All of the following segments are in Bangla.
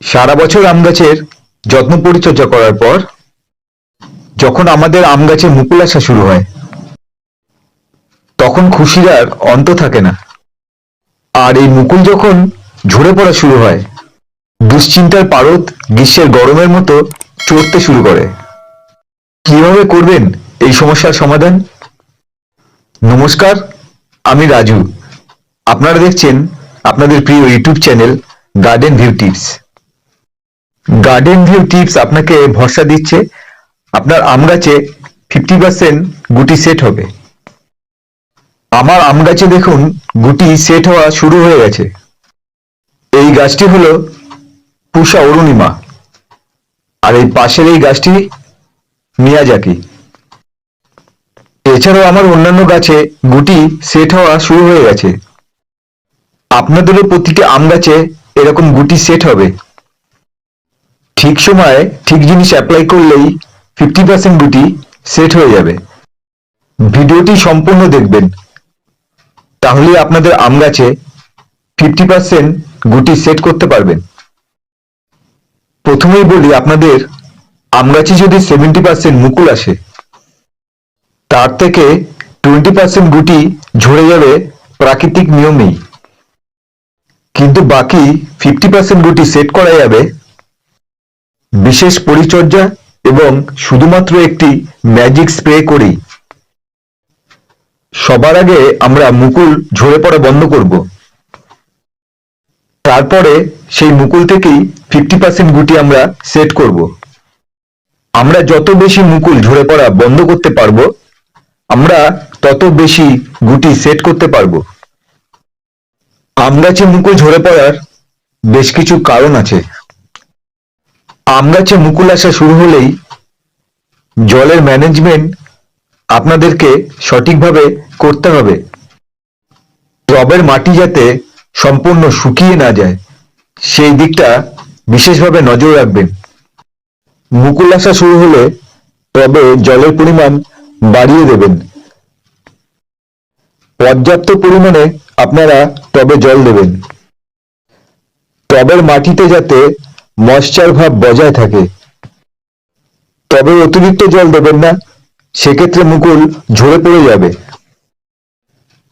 সারা বছর আম গাছের যত্ন পরিচর্যা করার পর যখন আমাদের আম গাছে মুকুল আসা শুরু হয়, তখন খুশির আর অন্ত থাকে না। আর এই মুকুল যখন ঝরে পড়া শুরু হয়, দুশ্চিন্তার পারদ গ্রীষ্মের গরমের মতো চড়তে শুরু করে। কীভাবে করবেন এই সমস্যার সমাধান? নমস্কার, আমি রাজু। আপনারা দেখছেন আপনাদের প্রিয় YouTube channel garden view tips garden view tips আপনাকে ভরসা দিচ্ছে। আপনার আম গাছে ফিফটি পার্সেন্ট গুটি সেট হবে। আমার আম গাছে দেখুন গুটি সেট হওয়া শুরু হয়ে গেছে। এই গাছটি হলো পুষা অরুণিমা। আর এই পাশের এই গাছটি মিয়াজাকি। এছাড়াও আমার অন্যান্য গাছে গুটি সেট হওয়া শুরু হয়ে গেছে। আপনাদেরও প্রতিটি আম গাছে এরকম গুটি সেট হবে। ঠিক সময়ে ঠিক জিনিস অ্যাপ্লাই করলেই ফিফটি পার্সেন্ট গুটি সেট হয়ে যাবে। ভিডিওটি সম্পূর্ণ দেখবেন। তাহলে আপনাদের আম গাছে ফিফটি পার্সেন্ট গুটি সেট করতে পারবেন। প্রথমেই বলি, আপনাদের আম গাছে যদি সেভেন্টি পার্সেন্ট মুকুল আসে, তার থেকে টোয়েন্টি পার্সেন্ট গুটি ঝরে যাবে প্রাকৃতিক নিয়মেই। কিন্তু বাকি ফিফটি পার্সেন্ট গুটি সেট করা যাবে বিশেষ পরিচর্যা এবং শুধুমাত্র একটি ম্যাজিক স্প্রে করেই সবার আগে আমরা মুকুল ঝরে পড়া বন্ধ করব। তারপরে সেই মুকুল থেকেই ফিফটি পার্সেন্ট গুটি আমরা সেট করব। আমরা যত বেশি মুকুল ঝরে পড়া বন্ধ করতে পারব, আমরা তত বেশি গুটি সেট করতে পারব। আম গাছে মুকুল ঝরে পড়ার বেশ কিছু কারণ আছে। আম গাছে মুকুল আসা শুরু হলেই জলের ম্যানেজমেন্ট আপনাদেরকে সঠিকভাবে করতে হবে। টবের মাটি যাতে সম্পূর্ণ শুকিয়ে না যায়, সেই দিকটা বিশেষভাবে নজর রাখবেন। মুকুল আসা শুরু হলে টবে জলের পরিমাণ বাড়িয়ে দেবেন। পর্যাপ্ত পরিমাণে আপনারা টবে জল দেবেন। টবের মাটিতে যাতে ময়শ্চার ভাব বজায় থাকে। তবে অতিরিক্ত জল দেবেন না, সেক্ষেত্রে মুকুল ঝরে পড়ে যাবে।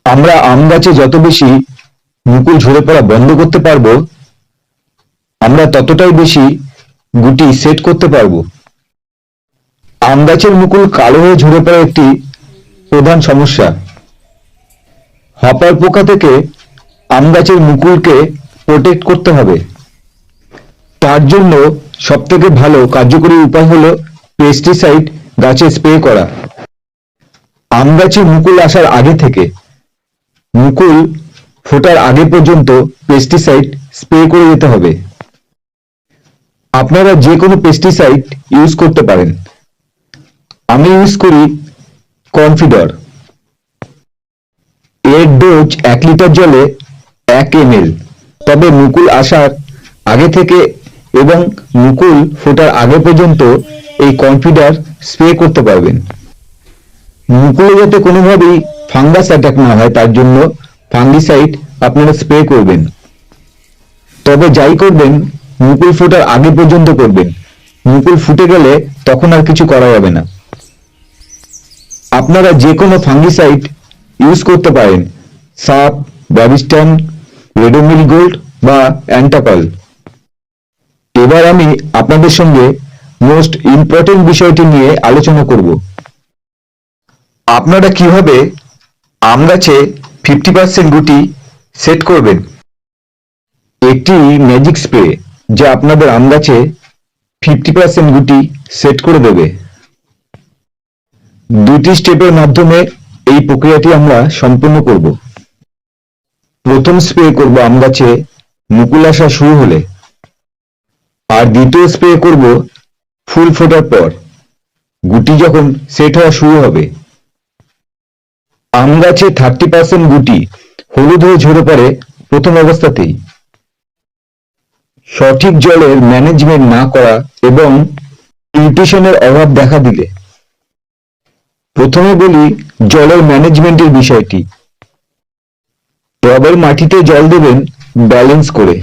আমরা আম গাছে যত বেশি মুকুল ঝরে পড়া বন্ধ করতে পারব, আমরা ততটাই বেশি গুটি সেট করতে পারব। আম গাছের মুকুল কালো হয়ে ঝরে পড়া একটি প্রধান সমস্যা। হপার পোকা থেকে আম গাছের মুকুলকে প্রোটেক্ট করতে হবে। তার জন্য সবথেকে ভালো কার্যকরী উপায় হলো পেস্টিসাইড গাছে স্প্রে করা। আম গাছে মুকুল আসার আগে থেকে, মুকুল ফোটার আগে পর্যন্ত পেস্টিসাইড স্প্রে করে যেতে হবে। আপনারা যে কোনো পেস্টিসাইড ইউজ করতে পারেন। আমি ইউজ করি কনফিডর এর ডোজ এক লিটার জলে এক এম তবে মুকুল আসার আগে থেকে এবং মুকুল ফোটার আগে পর্যন্ত এই কনফিডার স্প্রে করতে পারবেন। মুকুলে যাতে কোনোভাবেই ফাঙ্গাস অ্যাটাক না হয়, তার জন্য ফাঙ্গিসাইড আপনারা স্প্রে করবেন। তবে যাই করবেন, মুকুল ফোটার আগে পর্যন্ত করবেন। মুকুল ফুটে গেলে তখন আর কিছু করা যাবে না। আপনারা যে কোনো ফাঙ্গিসাইড ইউজ করতে পারেন, সাপ, ব্যাবিস্টান, রেডোমিল গোল্ড বা অ্যান্টাকল। এবার আমি আপনাদের সঙ্গে মোস্ট ইম্পর্টেন্ট বিষয়টি নিয়ে আলোচনা করব। আপনারা কীভাবে আম গাছে ফিফটি পার্সেন্ট গুটি সেট করবেন? একটি ম্যাজিক স্প্রে যা আপনাদের আম গাছে ফিফটি পার্সেন্ট গুটি সেট করে দেবে। দুটি স্টেপের মাধ্যমে এই প্রক্রিয়াটি আমরা সম্পূর্ণ করব। প্রথম স্প্রে করব আম গাছে মুকুল আসা শুরু হলে। আর দ্বিতীয় স্প্রে করব ফুল ফোটার পর। গুটি যখন সেট হওয়া শুরু হবে, আম গাছে থার্টি পার্সেন্ট গুটি হলুদ হয়ে ঝরে পড়ে প্রথম অবস্থাতেই। সঠিক জলের ম্যানেজমেন্ট না করা এবং নিউট্রিশনের অভাব দেখা দিলে। প্রথমে বলি জলের ম্যানেজমেন্টের বিষয়টি। টবের মাটিতে জল দেবেন ব্যালেন্স করে।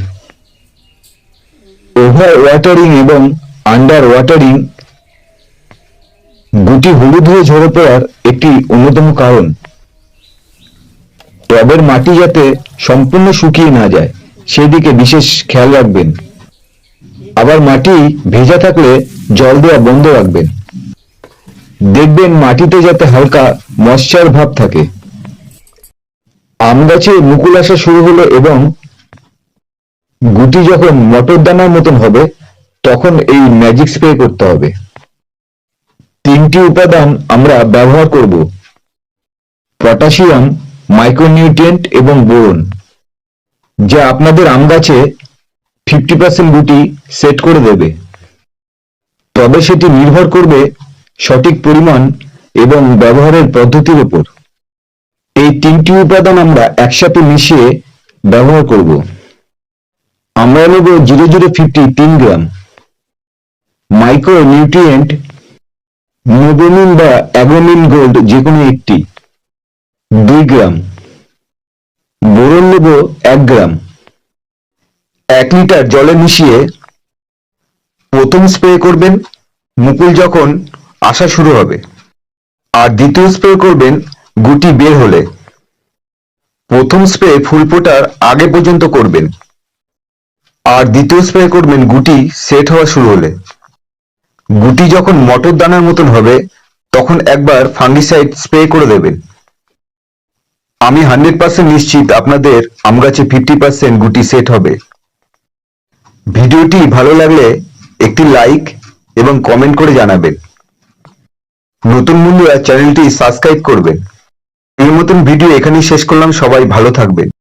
ওভার ওয়াটারিং এবং আন্ডার ওয়াটারিং গুটি হলুদ হয়ে ঝরে পড়ার একটি অন্যতম কারণ। টবের মাটি যাতে সম্পূর্ণ শুকিয়ে না যায়, সেদিকে বিশেষ খেয়াল রাখবেন। আবার মাটি ভেজা থাকলে জল দেওয়া বন্ধ রাখবেন। দেখবেন মাটিতে যাতে হালকা ময়শ্চার ভাব থাকে। আম গাছে মুকুল আসা শুরু হলো এবং গুটি যখন মটর দানার মতন হবে, তখন এই ম্যাজিক স্প্রে করতে হবে। তিনটি উপাদান আমরা ব্যবহার করব। পটাশিয়াম, মাইক্রোনিউট্রিয়েন্ট এবং বোরন, যা আপনাদের আম গাছে ফিফটি পার্সেন্ট গুটি সেট করে দেবে। তবে সেটি নির্ভর করবে সঠিক পরিমাণ এবং ব্যবহারের পদ্ধতির উপর। এই তিনটি উপাদান আমরা একসাথে মিশিয়ে ব্যবহার করব। আমরা নেব জিরো জিরো ফিফটি তিন গ্রাম মাইক্রো নিউট্রিয়েন্ট নোবোমিন বা অ্যাগ্রোমিন গোল্ড যে কোনো একটি, দুই গ্রাম। বোরন নেব এক গ্রাম। এক লিটার জলে মিশিয়ে প্রথম স্প্রে করবেন। মুকুল যখন আসা শুরু হবে, আর দ্বিতীয় স্প্রে করবেন গুটি বের হলে। প্রথম স্প্রে ফুল ফোটার আগে পর্যন্ত করবেন। আর দ্বিতীয় স্প্রে করবেন গুটি সেট হওয়া শুরু হলে। গুটি যখন মটর দানার মতন হবে, তখন একবার ফাঙ্গিসাইড স্প্রে করে দেবেন। আমি হান্ড্রেড পার্সেন্ট নিশ্চিত আপনাদের আম গাছে ফিফটি পার্সেন্ট গুটি সেট হবে। ভিডিওটি ভালো লাগলে একটি লাইক এবং কমেন্ট করে জানাবেন। নতুন বন্ধুরা চ্যানেলটি সাবস্ক্রাইব করবেন। এই মতন ভিডিও এখানেই শেষ করলাম। সবাই ভালো থাকবেন।